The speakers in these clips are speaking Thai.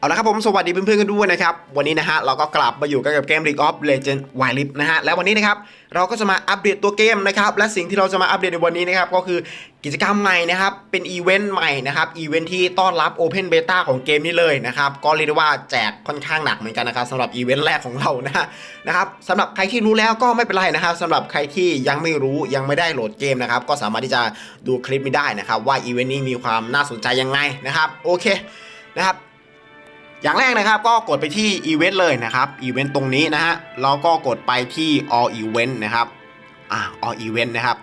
เอาละครับผมสวัสดีเพื่อนๆกันด้วยนะครับ วันนี้นะฮะเราก็กลับมาอยู่กันกับเกม League of Legends Wild Rift นะฮะแล้ววันนี้นะครับเราก็จะมาอัปเดตตัวเกมนะครับและสิ่งที่เราจะมาอัปเดตในวันนี้นะครับก็คือกิจกรรมใหม่นะครับเป็นอีเวนต์ใหม่นะครับอีเวนต์ที่ต้อนรับ Open Beta ของเกมนี้เลยนะครับก็เรียกได้ว่าแจกค่อนข้างหนักเหมือนกันนะครับสำหรับอีเวนต์แรกของเรานะฮะนะครับสำหรับใครที่รู้แล้วก็ไม่เป็นไรนะครับสำหรับใครที่ยังไม่รู้ยังไม่ได้โหลดเกมนะครับก็สามารถที่จะดูคลิปนี้ได้นะครับว่าอีเวนต์นี้มีความน่าสนใจยังไงนะครับโอเคนะครับ อย่างแรกนะครับก็กดไปที่อีเวนต์เลยนะครับอีเวนต์ตรงนี้นะฮะแล้วก็กดไปที่ all event นะครับอ่า all event นะครับ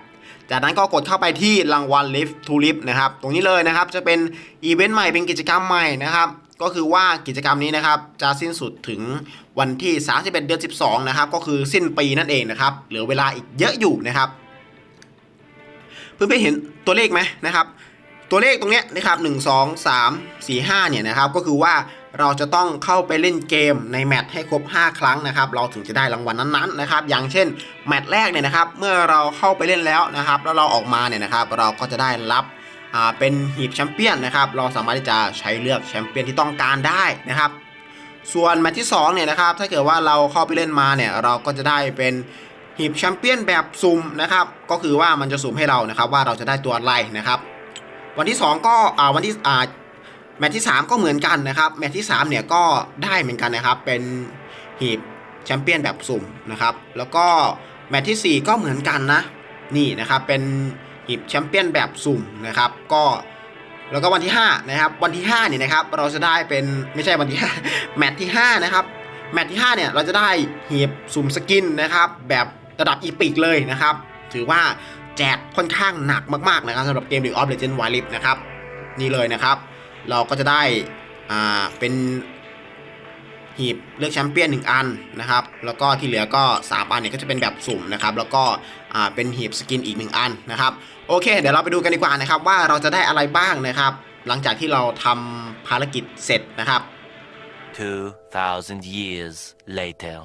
จากนั้นก็กดเข้าไปที่รางวัล lift to lift นะครับ ตรงนี้เลยนะครับจะเป็นอีเวนต์ใหม่เป็นกิจกรรมใหม่นะครับก็คือว่ากิจกรรมนี้นะครับจะสิ้นสุดถึงวันที่ 31 เดือน 12 นะครับ ก็คือสิ้นปีนั่นเองนะครับ เหลือเวลาอีกเยอะอยู่นะครับ เพื่อนๆเห็นตัวเลขไหมนะครับ ตัวเลขตรงเนี้ยนะครับ1 2 3 4 5เนี่ยนะครับก็คือว่าเราจะต้องเข้าไปเล่นเกมในแมตช์ให้ครบ 5 ครั้งนะครับเราถึงจะได้รางวัลนั้นๆนะครับอย่างเช่นแมตช์แรกเนี่ยนะครับเมื่อเราเข้าไปเล่นแล้วนะครับแล้วเราออกมาเนี่ยนะครับเราก็จะได้รับเป็นหีบแชมเปี้ยนนะครับเราสามารถที่จะใช้เลือกแชมเปี้ยนที่ต้องการได้นะครับ ส่วนแมตช์ที่2เนี่ยนะครับถ้าเกิดว่าเราเข้าไปเล่นมาเนี่ยเราก็จะได้เป็นหีบแชมเปี้ยนแบบสุ่มนะครับก็คือว่ามันจะสุ่มให้เรานะครับว่าเราจะได้ตัวอะไรนะครับ วันที่ 2 ก็อ่าวันที่อ่าแมตช์ที่ 3 ก็เหมือนกันนะครับ แมตช์ที่3เนี่ยก็ได้เหมือนกันนะครับ เป็นหีบแชมเปี้ยนแบบสุ่มนะครับ แล้วก็แมตช์ที่ 4 ก็เหมือนกันนะ นี่นะครับ เป็นหีบแชมเปี้ยนแบบสุ่มนะครับ ก็แล้วก็วันที่5นะครับ วันที่5เนี่ยนะครับ เราจะได้เป็นไม่ใช่วันที่5แมตช์ที่5นะครับ แมตช์ที่5เนี่ยเราจะได้หีบสุ่มสกินนะครับ แบบระดับอีพิกเลยนะครับ ถือว่าแจกค่อนข้างหนักมากๆนะครับสำหรับเกม League of Legends Wild Rift นะครับ นี่เลยนะครับ เราก็จะได้อ่าเป็นหีบเลือกแชมเปี้ยน1อันนะครับ แล้วก็ที่เหลือก็ 3 อันเนี่ยก็จะเป็นแบบสุ่มนะครับ แล้วก็อ่าเป็นหีบสกินอีก 1 อันนะครับ โอเค เดี๋ยวเราไปดูกันดีกว่านะครับ ว่าเราจะได้อะไรบ้างนะครับ หลังจากที่เราทำภารกิจเสร็จนะครับ 2,000 years later.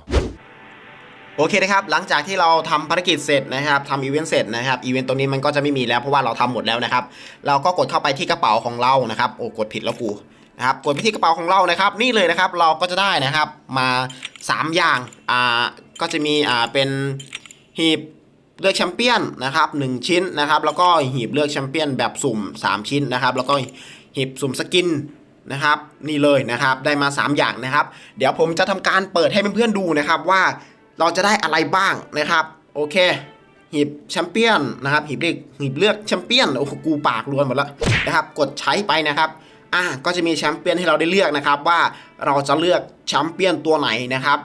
โอเคนะครับหลังจากที่เราทำภารกิจเสร็จนะครับทำอีเวนต์เสร็จนะครับอีเวนต์ตรงนี้มันก็จะไม่มีแล้วเพราะว่าเราทำหมดแล้วนะครับเราก็กดเข้าไปที่กระเป๋าของเรานะครับโอ้กดผิดแล้วกูนะครับกดไปที่กระเป๋าของเรานะครับ นี่เลยนะครับเราก็จะได้นะครับมา 3 อย่างอ่าก็จะมีอ่าเป็นหีบเลือกแชมเปี้ยนนะครับ1ชิ้นนะครับ แล้วก็หีบเลือกแชมเปี้ยนแบบสุ่ม 3 ชิ้นนะครับ แล้วก็หีบสุ่มสกินนะครับ นี่เลยนะครับได้มา 3 อย่างนะครับ เดี๋ยวผมจะทำการเปิดให้เพื่อนๆดูนะครับว่า เราจะได้อะไรบ้างนะครับโอเคหีบแชมเปี้ยนนะครับหีบเลือกหีบเลือกแชมเปี้ยนโอ้โหกูปากรวนหมดแล้วนะครับกดใช้ไปนะครับอะก็จะมีแชมเปี้ยนให้เราได้เลือกนะครับว่าเราจะเลือกแชมเปี้ยนตัวไหนนะครับ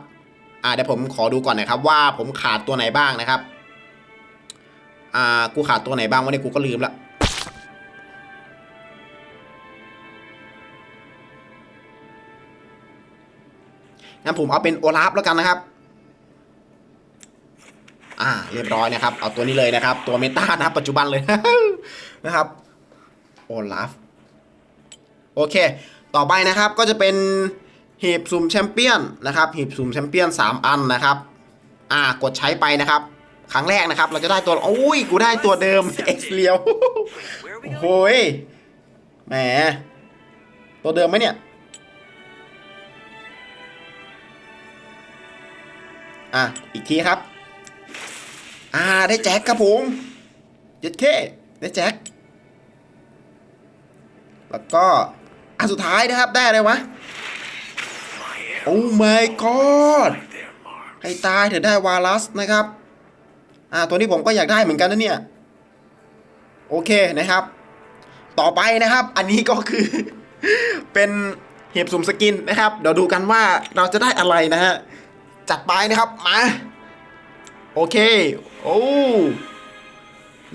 อ่าเดี๋ยวผมขอดูก่อนนะครับว่าผมขาดตัวไหนบ้างนะครับอ่ากูขาดตัวไหนบ้างวันนี้กูก็ลืมละงั้นผมเอาเป็นโอลาฟแล้วกันนะครับ อ่าเรียบร้อยนะครับ เอาตัวนี้เลยนะครับ ตัวเมตานะครับปัจจุบันเลยนะครับโอลาฟโอเค ต่อไปนะครับก็จะเป็นหีบสุ่มแชมเปี้ยนนะครับหีบสุ่มแชมเปี้ยน 3 อันนะครับอ่ากดใช้ไปนะครับ ครั้งแรกนะครับ เราจะได้ตัวโอ้ยกูได้ตัวเดิมเอ็กซ์เลียวโอ้ยแหมตัวเดิมไหมเนี่ยอะอีกทีครับ อ่าได้แจ็คครับผมเจ็ดเคได้แจ็คแล้วก็อันสุดท้ายนะครับได้อะไรวะโอ้ my god ให้ตายเถอะได้วาลัสนะครับ อ่า ตัวนี้ผมก็อยากได้เหมือนกันนะเนี่ย โอเคนะครับ ต่อไปนะครับ อันนี้ก็คือ เป็นเห็บสุ่มสกินนะครับ เดี๋ยวดูกันว่าเราจะได้อะไรนะฮะ จัดไปนะครับ มา โอเค โอ้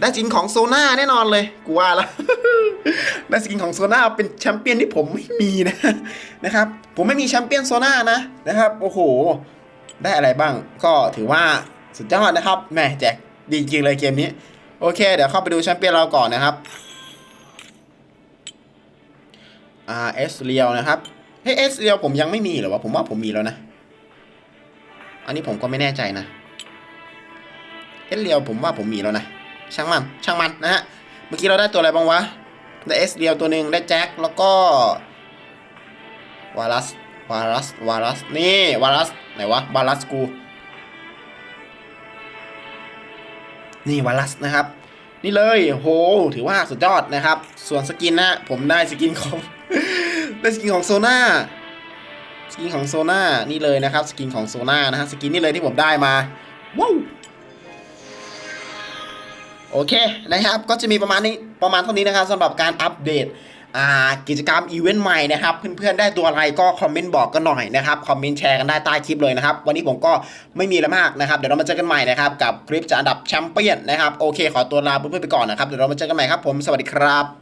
ได้จริงของโซน่าแน่นอนเลย กูว่าแล้วได้สกินของโซน่าเป็นแชมเปี้ยนที่ผมไม่มีนะนะครับ ผมไม่มีแชมเปี้ยนโซน่านะนะครับ โอ้โห ได้อะไรบ้าง ก็ถือว่าสุดยอดนะครับแหม่แจกดีจริงเลยเกมนี้ โอเค เดี๋ยวเข้าไปดูแชมเปี้ยนเราก่อนนะครับอ่าเอสเรียวนะครับเฮ้ยเอสเรียวผมยังไม่มีเหรอวะผมว่าผมมีแล้วนะ อันนี้ผมก็ไม่แน่ใจนะ สเรียวผมว่าผมมีแล้วนะ ช่างมัน ช่างมันนะฮะ เมื่อกี้เราได้ตัวอะไรบ้างวะ ได้เอสเรียวตัวหนึ่งได้แจ็คแล้วก็ วารัส วารัส วารัส นี่ วารัส ไหนวะ วารัสกู นี่ วารัสนะครับ นี่เลย โห ถือว่าสุดยอดนะครับ ส่วนสกินนะ ผมได้สกินของ ได้สกินของโซน่าสกินของโซน่านี่เลยนะครับ สกินของโซน่านะฮะ สกินนี่เลยที่ผมได้มาว้าว โอเคนะครับ ก็จะมีประมาณนี้ประมาณเท่านี้นะครับสำหรับการอัปเดตกิจกรรมอีเวนต์ใหม่นะครับเพื่อนๆได้ตัวอะไรก็คอมเมนต์บอกกันหน่อยนะครับคอมเมนต์แชร์กันได้ใต้คลิปเลยนะครับ วันนี้ผมก็ไม่มีอะไรมากนะครับ เดี๋ยวเรามาเจอกันใหม่นะครับ กับคลิปจากอันดับแชมเปี้ยนนะครับโอเค ขอตัวลาเพื่อนๆไปก่อนนะครับเดี๋ยวเรามาเจอกันใหม่ครับผมสวัสดีครับ